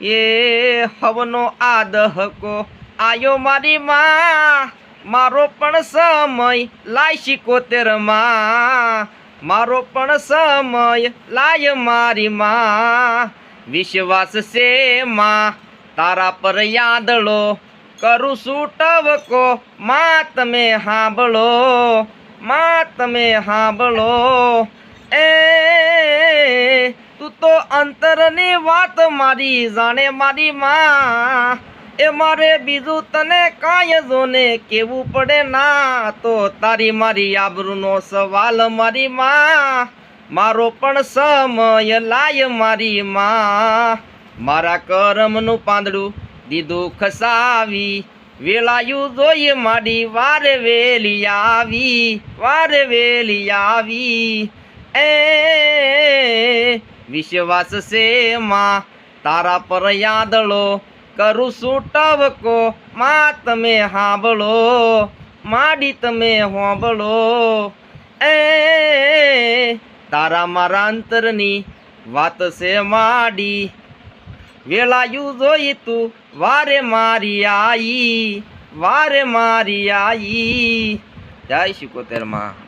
એ હવનો આ દહકો આયો મારી માં, મારો પણ સમય લાય શિકોતેરમાં મારો પણ સમય લાય મારી માં. વિશ્વાસ છે માં, તારા પર યાદળો કરું છું ટવકો, માં તમે હાંભળો. માં તમે હાંભળો. એ અંતરની વાત મારી, જાણે મારી માં. એ મારે બીજું તને કાંઈ જોને કેવું પડે ના. તો તારી મારી આબરૂનો સવાલ મારી માં. મારો પણ સમય લાય મારી માં. મારા કરમનું પાંદડું દીધું ખસાવી. વેલાયું જોઈએ માડી વારે વેલી આવી, વારે વેલી આવી. એ વિશ્વાસ છે માં. તારા પર યાદળો કરું છું ટવકો. માં તમે હાંભળો, માડી તમે હોંભળો. એ, તારા મારા અંતરની વાત છે માડી. વેલાયું જોઈ તું, વારે મારી આઈ, વારે મારી આઈ. જય શિકોતેરમાં.